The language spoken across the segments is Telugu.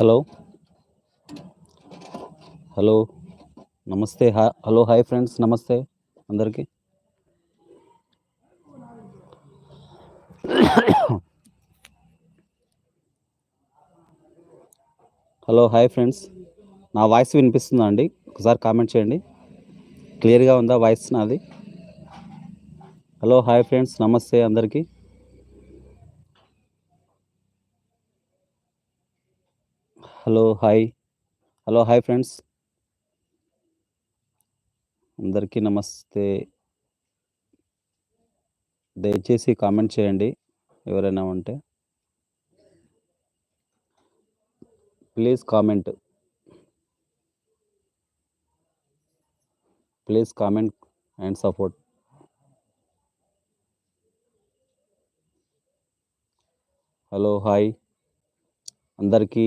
హలో. హలో. నమస్తే. హా హలో. Hi friends. నమస్తే. అందరికీ. హలో. Hi friends. నా వాయిస్ వినిపిస్తుందా అండి? ఒకసారి కామెంట్ చేయండి. క్లియర్గా ఉందా వాయిస్ నాది? హలో. Hi friends. నమస్తే అందరికీ. Hello hi. Hello hi friends. అందరికీ నమస్తే. దయచేసి కామెంట్ చేయండి ఎవరైనా ఉంటే. Please comment. Please comment and support. Hello hi. అందరికీ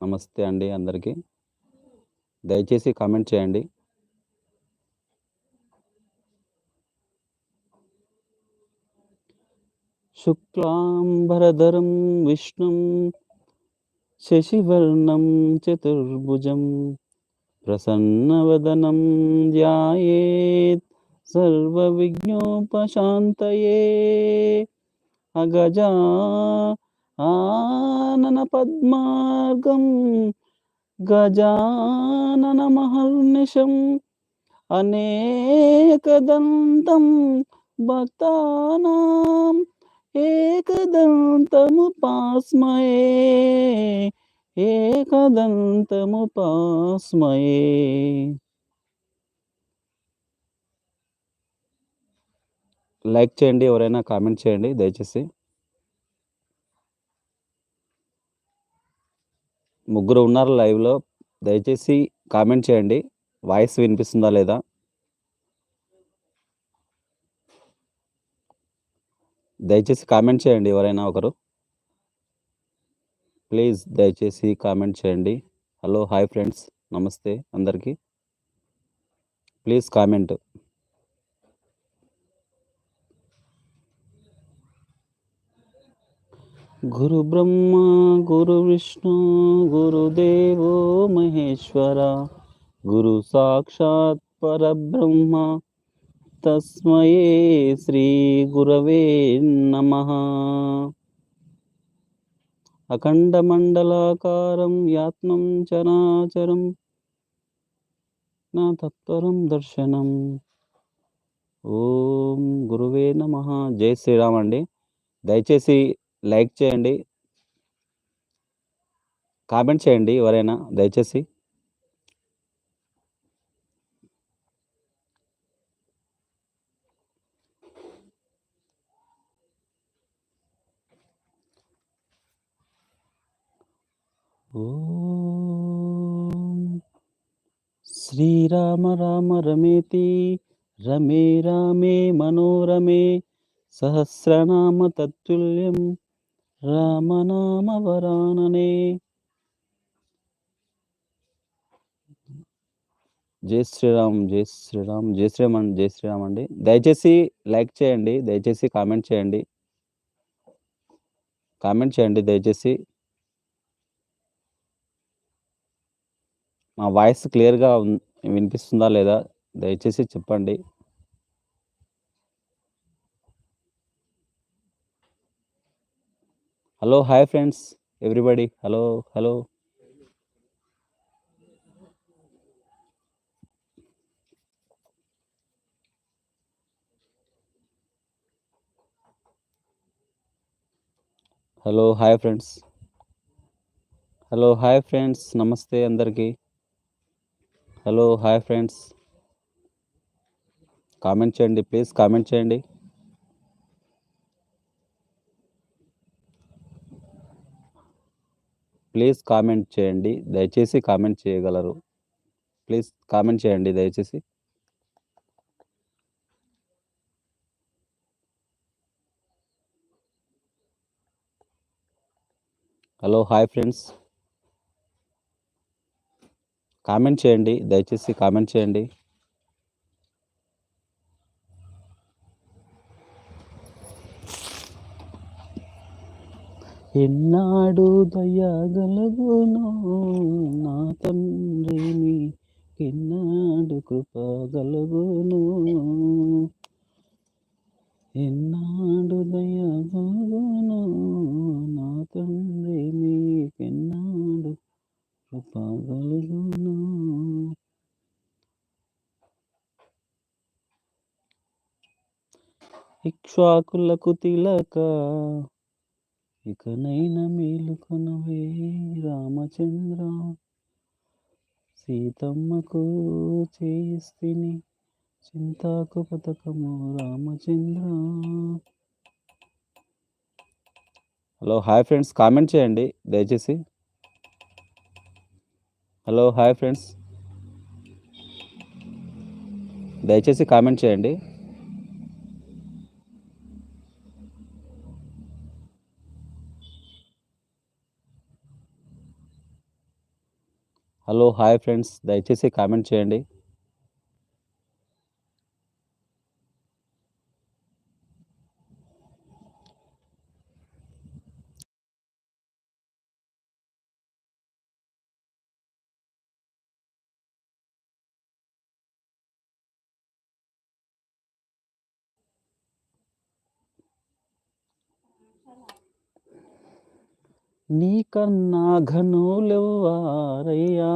నమస్తే అండి అందరికీ. దయచేసి కామెంట్ చేయండి. శుక్లాంబరధరం విష్ణుం శశివర్ణం చతుర్భుజం ప్రసన్నవదనం ధ్యాయేత్ సర్వవిఘ్నోపశాంతయే అగజా ఆనన పద్మార్గం గజానన మహర్నిశం అనేకదంతం భక్తానాం ఏకదంతము పాస్మయే లైక్ చేయండి ఎవరైనా కామెంట్ చేయండి దయచేసి. ముగ్గురు ఉన్నారు లైవ్లో దయచేసి కామెంట్ చేయండి. వాయిస్ వినిపిస్తుందా లేదా? దయచేసి కామెంట్ చేయండి ఎవరైనా ఒకరు. ప్లీజ్ దయచేసి కామెంట్ చేయండి. హలో హాయ్ ఫ్రెండ్స్ నమస్తే అందరికీ. ప్లీజ్ కామెంట్ గురు బ్రహ్మ గురు విష్ణు గురుదేవో మహేశ్వర గురు సాక్షాత్ పరబ్రహ్మ తస్మయే శ్రీ గురవే నమ. అఖండమండలాకారం యాత్మం చరాచరం నా తత్పరం దర్శనం. ఓం గురువే నమ. జై శ్రీరామ్ అండి. దయచేసి లైక్ చేయండి. కామెంట్ చేయండి ఎవరైనా దయచేసి. శ్రీరామ రామ రమేతి రమే రామే మనోరమే సహస్రనామ తత్తుల్యం రామనామ వరాననే. జై శ్రీరామ్ జై శ్రీరామ్ జై శ్రీరామ్ జై శ్రీరామ్ అండి. దయచేసి లైక్ చేయండి దయచేసి కామెంట్ చేయండి. కామెంట్ చేయండి దయచేసి. మా వాయిస్ క్లియర్గా వినిపిస్తుందా లేదా? దయచేసి చెప్పండి. Hello hi friends everybody hello hello hello hi friends hello hi friends నమస్తే అందరికీ. హలో హాయ్ ఫ్రెండ్స్ కామెంట్ చేయండి ప్లీజ్ కామెంట్ చేయండి. ప్లీజ్ కామెంట్ చేయండి దయచేసి కామెంట్ చేయగలరు. ప్లీజ్ కామెంట్ చేయండి దయచేసి. Hello hi friends. కామెంట్ చేయండి దయచేసి కామెంట్ చేయండి. ఎన్నాడు దయగలగును నా తండ్రిని? ఎన్నాడు కృపగలగును ఎన్నాడు దయగలగును నా తండ్రి మీకెన్నాడు కృపగలగును ఇక్ష్వాకులకు తిలక ఇకనైనా మేలుకొనవే రామచంద్ర. సీతమ్మకు చేయిస్తిని చింతాకు పథకము Ramachandra. Hello hi friends comment చేయండి దయచేసి. Hello hi friends. దయచేసి కామెంట్ చేయండి. Hello hi friends. దయచేసి కామెంట్ చేయండి. నీకన్నా ఘనులెవ్వారయ్యా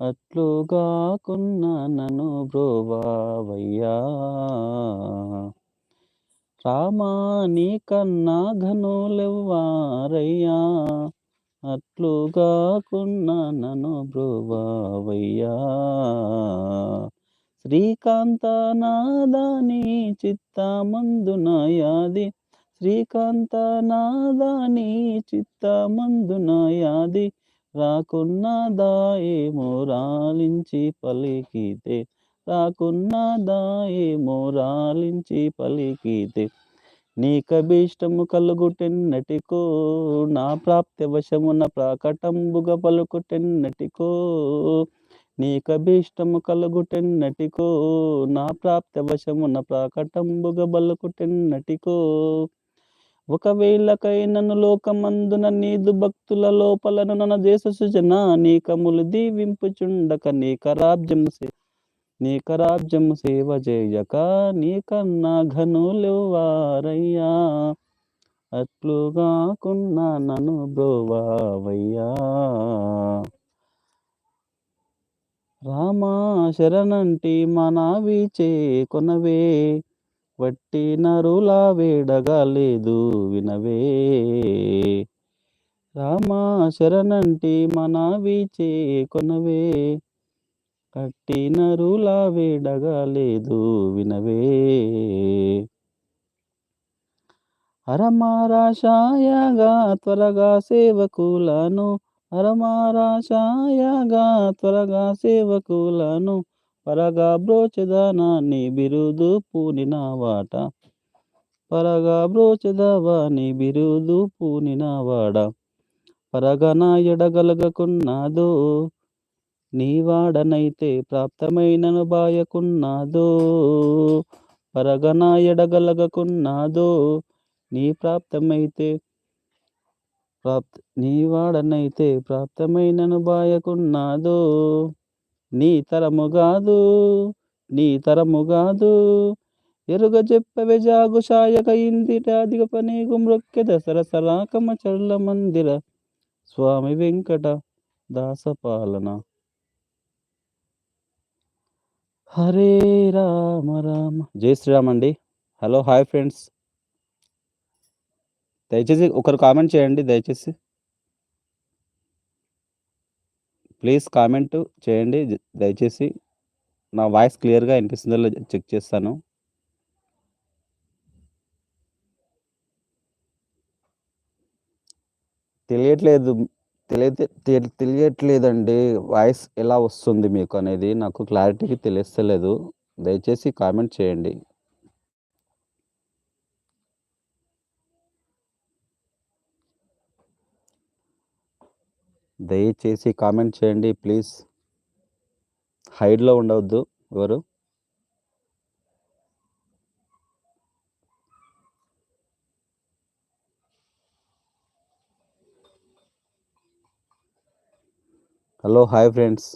అట్లుగా కొన్న నన్ను బ్రోవావయ్యా. రామా నీకన్నా ఘనులెవ్వారయ్యా అట్లుగా కొన్న నన్ను బ్రోవావయ్యా. శ్రీకాంత నాదాని చిత్తమందున యాది శ్రీకాంత నాదాని చిత్తమందున యాది రాకున్నదాయేమో రాలించి పలికితే రాకున్నదాయేమో రాలించి పలికితే. నీకభీష్టము కలుగుటెన్నటికో నా ప్రాప్తి వశమున ప్రాకటంబుగ పలుకుటెన్నటికో నీకభీష్టము కలుగుటెన్నటికో నా ప్రాప్తి వశమున ప్రాకటంబుగ బలుకుటెన్నటికో ఒకవేళకైనను లోకమందున నీదు భక్తుల లోపలను నన దేశ సుజన నీకములు దీవింపుచుండక నీకరాబ్జము సే నీకరాబ్జము సేవ చేయక నీకన్నా ఘనులు వారయ్యా అట్లుగాకున్నా నన్ను బ్రోవావయ్యా. రామా శరణంటి మనవి చే కొనవే వట్టి నరులా వేడగా లేదు వినవే. రామా శరణంటి మనవి చే కొనవే. కట్టి నరులా వేడగా లేదు వినవే. హరమారాశాయగా త్వరగా సేవకులను హరమారాశాయగా త్వరగా సేవకులను పరగా బ్రోచదనాన్ని బిరుదు పూనిన వాట. పరగా బ్రోచదవాని బిరుదు పూనిన వాడ. పరగన ఎడగలగకున్నాదో నీవాడనైతే ప్రాప్తమైనను బాయకున్నాదో. పరగనా ఎడగలగకున్నాదో నీ ప్రాప్తమైతే ప్రాప్త నీవాడనైతే ప్రాప్తమైనను బాయకున్నాదో. నీ తరముగాదు నీ తరముగాదు ఎరుగ చెప్పవే జాగు శాయక అధిక పనీగు మృక్కె దసర సరాకమ చల్ల మందిర. స్వామి వెంకట దాసపాలన హరే రామ రామ. జై శ్రీరామ్ అండి. Hello hi friends. దయచేసి ఒకరు కామెంట్ చేయండి దయచేసి. ప్లీజ్ కామెంట్ చేయండి. దయచేసి నా వాయిస్ క్లియర్గా వినిపిస్తుందో చెక్ చేస్తాను. తెలియట్లేదు తెలియ తెలియట్లేదండి. వాయిస్ ఎలా వస్తుంది మీకు అనేది నాకు క్లారిటీకి తెలియస్తలేదు దయచేసి కామెంట్ చేయండి. దయచేసి కామెంట్ చేయండి ప్లీజ్. హైడ్లో ఉండవద్దు ఎవరు? Hello hi friends.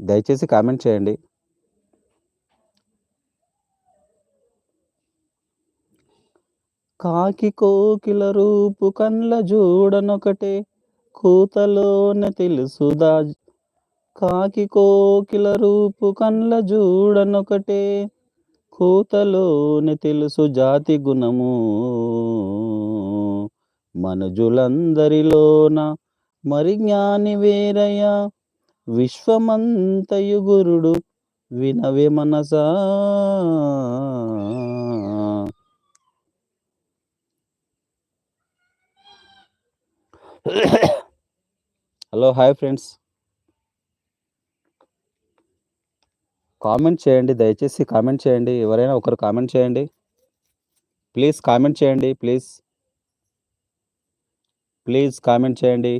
దయచేసి కామెంట్ చేయండి. కాకి కోకిల రూపు కండ్ల చూడనొకటే కూతలోన తెలుసుదా? కాకి కోకిల రూపు కండ్ల జూడనొకటే. కూతలోని తెలుసు జాతి గుణము. మనుజులందరిలోన మరి జ్ఞాని వేరయ విశ్వమంతయు గురుడు వినవే మనసా? Hello hi friends. కామెంట్ చేయండి దయచేసి కామెంట్ చేయండి. ఎవరైనా ఒకరు కామెంట్ చేయండి. ప్లీజ్ కామెంట్ చేయండి ప్లీజ్. ప్లీజ్ కామెంట్ చేయండి.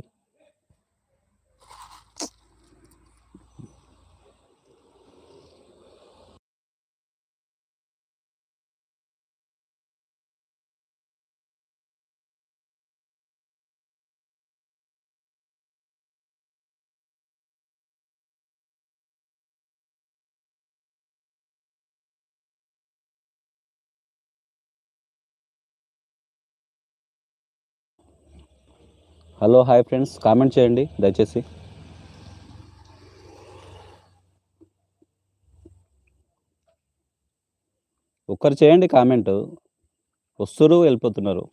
Hello hi friends. కామెంట్ చేయండి దయచేసి. ఒక్కరు చేయండి కామెంట్. వస్తురు వెళ్ళిపోతున్నారు.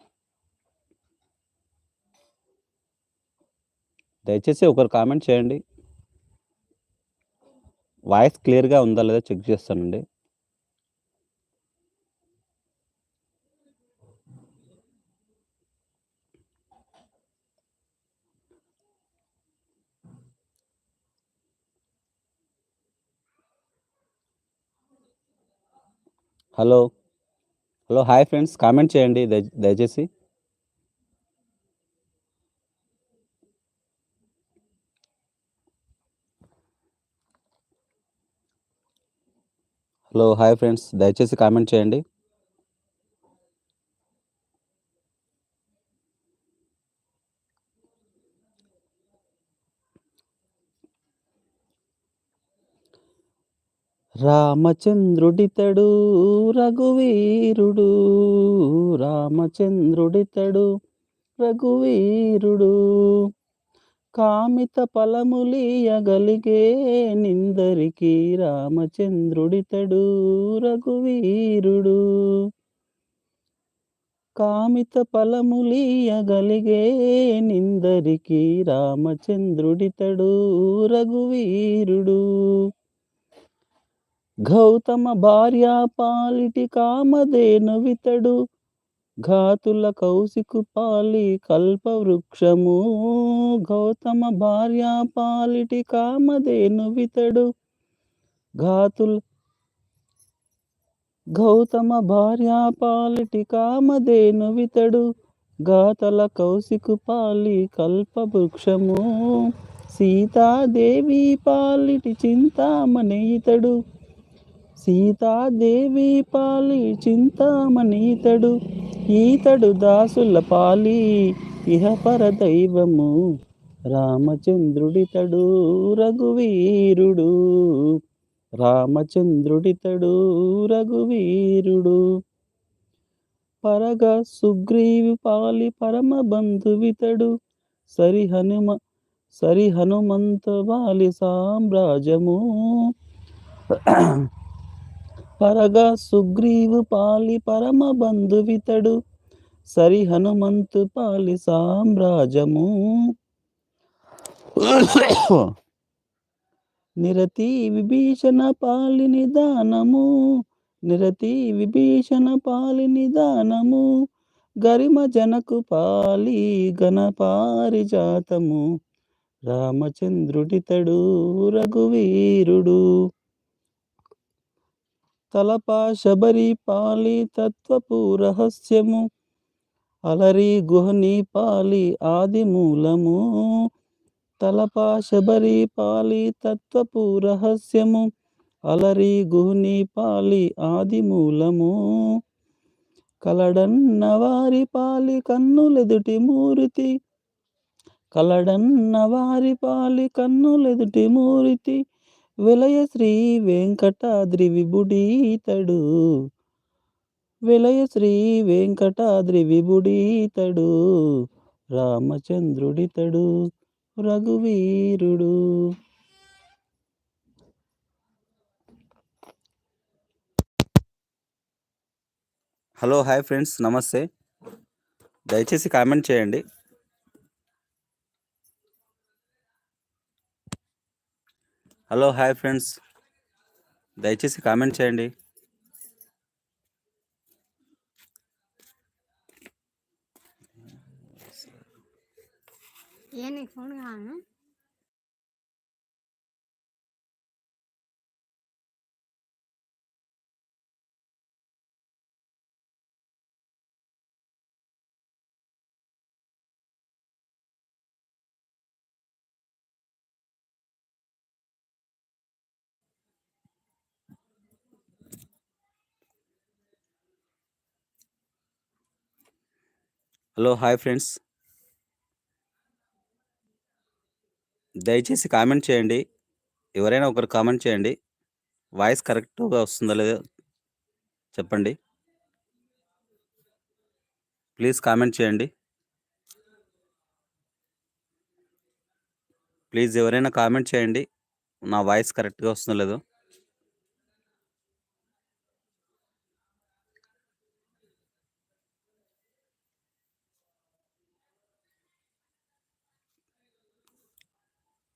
దయచేసి ఒకరు కామెంట్ చేయండి. వాయిస్ క్లియర్గా ఉందా లేదా చెక్ చేస్తానండి. Hello. Hello hi friends. Comment చేయండి దయ దయచేసి. Hello hi friends. దయచేసి కామెంట్ చేయండి. రామచంద్రుడితడు రఘువీరుడు. రామచంద్రుడితడు రఘువీరుడు. కామిత ఫలములియగలిగే నిందరికి రామచంద్రుడితడు రఘువీరుడు. కామిత ఫలములియగలిగే నిందరికి రామచంద్రుడితడు రఘువీరుడు. గౌతమ భార్య పాలిటి కామధేనువితడు ఘాతుల కౌశికు పాలి కల్పవృక్షము. గౌతమ భార్య పాలిటి కామధేనువితడు ఘాతుల గౌతమ భార్య పాలిటి కామధేనువితడు గాతల కౌశికు పాలి కల్పవృక్షము. సీతాదేవి పాలిటి చింతామణి ఇతడు. సీతాదేవి పాలి చింతామణీతడు ఈతడు దాసుల పాలి ఇహపర దైవము రామచంద్రుడితడు రఘువీరుడు రామచంద్రుడితడు రఘువీరుడు. పరగ సుగ్రీవి పాలి పరమ బంధువితడు సరి హనుమ సరి హనుమంత వాలి సామ్రాజ్యము. పరగా సుగ్రీవు పాలి పరమ బంధువితడు. సరి హనుమంతు పాలి సామ్రాజ్యము. నిరతి విభీషణ పాలి నిదానము. నిరతి విభీషణ పాలి నిదానము. గరిమ జనకు పాలి గణపారిజాతము రామచంద్రుడితడు రఘువీరుడు. తలప శబరి పాలి తత్వపు రహస్యము. అలరి గుహని పాలి ఆది మూలము. తలప శబరి పాలి తత్వపు రహస్యము. అలరి గుహని పాలి ఆది మూలము. కలడన్న వారి పాలి కన్నులెదుటి మూర్తి. కలడన్న వారి పాలి కన్నులెదుటి మూరితి. విలయ శ్రీ వెంకటాద్రి విభుడీతడు. విలయ శ్రీ వెంకటాద్రి విభుడీతడు. రామచంద్రుడితడు రఘువీరుడు. హలో హాయ్ ఫ్రెండ్స్ నమస్తే. దయచేసి కామెంట్ చేయండి. Hello hi friends. దయచేసి కామెంట్ చేయండి. ఏ నీకు ఫోన్ కావాలా? Hello hi friends. దయచేసి కామెంట్ చేయండి. ఎవరైనా ఒకరు కామెంట్ చేయండి. వాయిస్ కరెక్ట్గా వస్తుందా లేదో చెప్పండి. ప్లీజ్ కామెంట్ చేయండి. ప్లీజ్ ఎవరైనా కామెంట్ చేయండి. నా వాయిస్ కరెక్ట్గా వస్తుందో లేదో?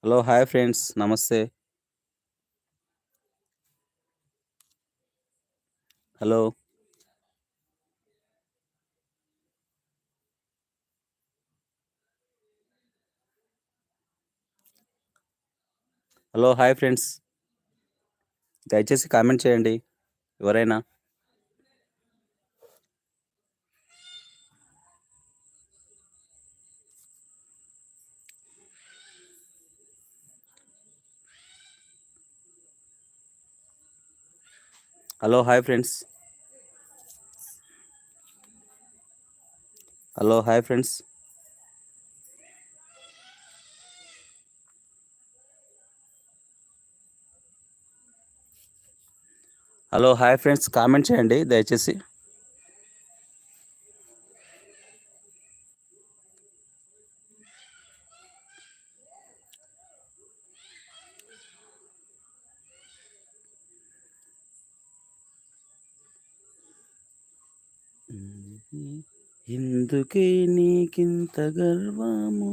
Hello hi friends. నమస్తే. హలో. Hello hi friends. దయచేసి కామెంట్ చేయండి ఎవరైనా. Hello hi friends. Hello hi friends. Hello hi friends. Comment చేయండి దయచేసి. ఎందుకే నీకింత గర్వము?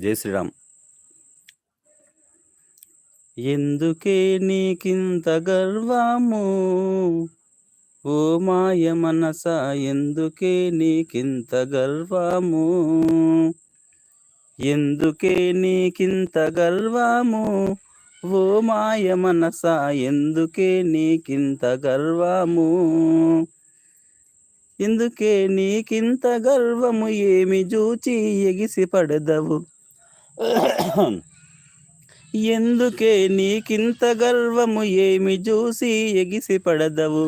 జై శ్రీరామ్. ఎందుకే నీకింత గర్వము? ఓ మాయ మనస ఎందుకే నీకింత గర్వము? ఎందుకే నీకింత గర్వము? ఓ మాయ మనస ఎందుకే నీకింత గర్వము? ఎందుకే నీకింత గర్వము? ఏమి చూచి ఎగిసి పడదవు? ఎందుకే నీకింత గర్వము? ఏమి చూసి ఎగిసి పడదవు?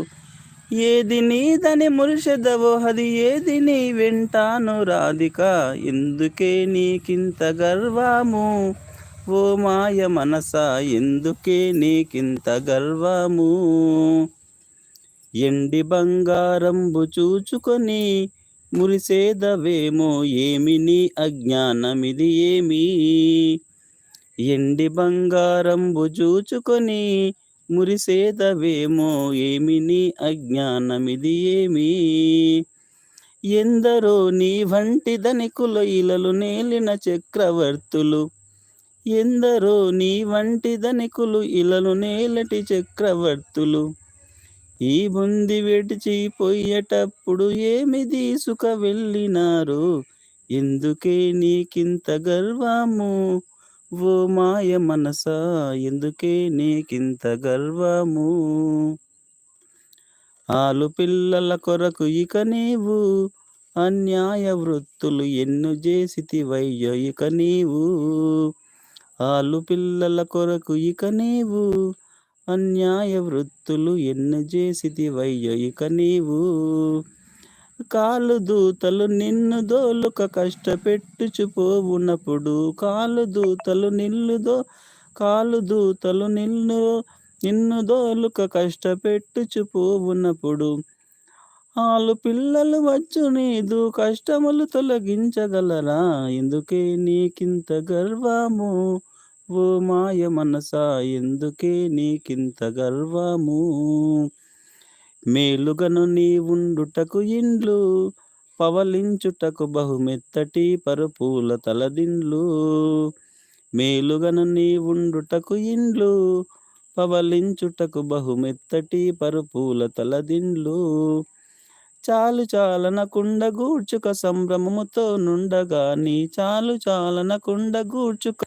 ఏది నీదని మురిషెదవో అది ఏది నీ వింటాను రాధిక? ఎందుకే నీకింత గర్వము? ఓ మాయ మనస ఎందుకే నీకింత గర్వము? ఎండి బంగారంబు చూచుకొని మురిసేదవేమో ఏమి నీ అజ్ఞానమిది ఏమి? ఎండి బంగారంబు చూచుకొని మురిసేదవేమో ఏమి నీ అజ్ఞానమిది ఏమి? ఎందరో నీ వంటి ధనికుల ఇలలు నేలిన చక్రవర్తులు ఎందరో నీ వంటి ధనికులు ఇలలు నేలటి చక్రవర్తులు. ఈ బుంది విడిచిపోయేటప్పుడు ఏమి తీసుక వెళ్ళినారు? ఎందుకే నీకింత గర్వము? ఓ మాయ మనస ఎందుకే నీకింత గర్వము? ఆలు పిల్లల కొరకు ఇక నీవు అన్యాయ వృత్తులు ఎన్ను చేసితివయ్యో ఇక నీవు. ఆలు పిల్లల కొరకు ఇక నీవు అన్యాయ వృత్తులు ఎన్ని చేసిదివయ్య ఇక నీవు. కాలు దూతలు నిన్ను దోలుక కష్టపెట్టుచుపోవునప్పుడు కాలు దూతలు నిన్ను దో కాలు దూతలు నిన్ను నిన్ను దోలుక కష్టపెట్టుచుపోవునప్పుడు ఆలు పిల్లలు వచ్చు నీదు కష్టములు తొలగించగలరా? ఎందుకే నీకింత గర్వము? ఓ మాయ మనసా ఎందుకే నీకింత గర్వము? మేలుగను నీ ఉండుటకు ఇండ్లు పవలించుటకు బహుమెత్తటి పరుపూల తలదిండ్లు. మేలుగను నీ ఉండుటకు ఇండ్లు పవలించుటకు బహుమెత్తటి పరుపూల తలదిండ్లు. చాలు చాలన కుండ గూడ్చుక సంభ్రమముతో నుండగా నీ చాలు చాలన కుండ గూడ్చుక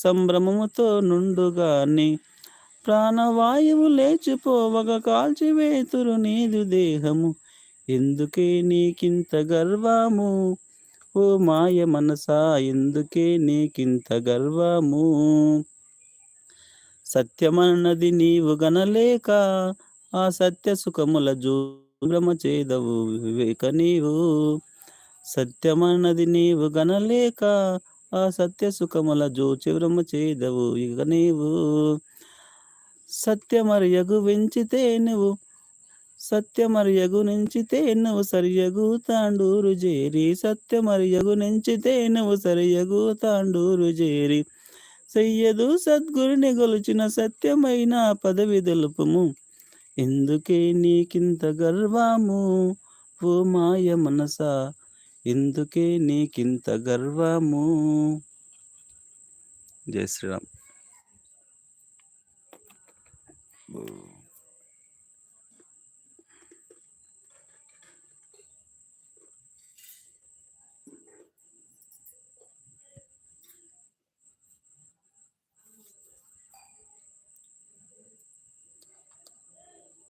సంభ్రమముతో నుండుగాని ప్రాణవాయువు లేచిపోవగ కాల్చివేతురు నీదు దేహము. ఎందుకే నీకింత గర్వము? ఓ మాయ మనసా ఎందుకే నీకింత గర్వము? సత్యమన్నది నీవు గనలేక ఆ సత్య సుఖముల జూభ్రమ చేదవు వివేక నీవు. సత్యమన్నది నీవు గనలేక ఆ సత్య సుఖముల జోచివ్రము చేదవు. ఇక నీవు సత్యమరియగు వెంచితే నువ్వు సత్యమరియగు నుంచితే నువ్వు సరియగు తాండూరు జేరి సత్యమరియగు నుంచితే నువ్వు సరియగు తాండూరు జేరి సయ్యదు సద్గురుని గొలిచిన సత్యమైన పదవి తెలుపుము. ఎందుకే నీకింత గర్వము? ఓ మాయ మనసా ఎందుకే నీకింత గర్వము? జై శ్రీరామ్.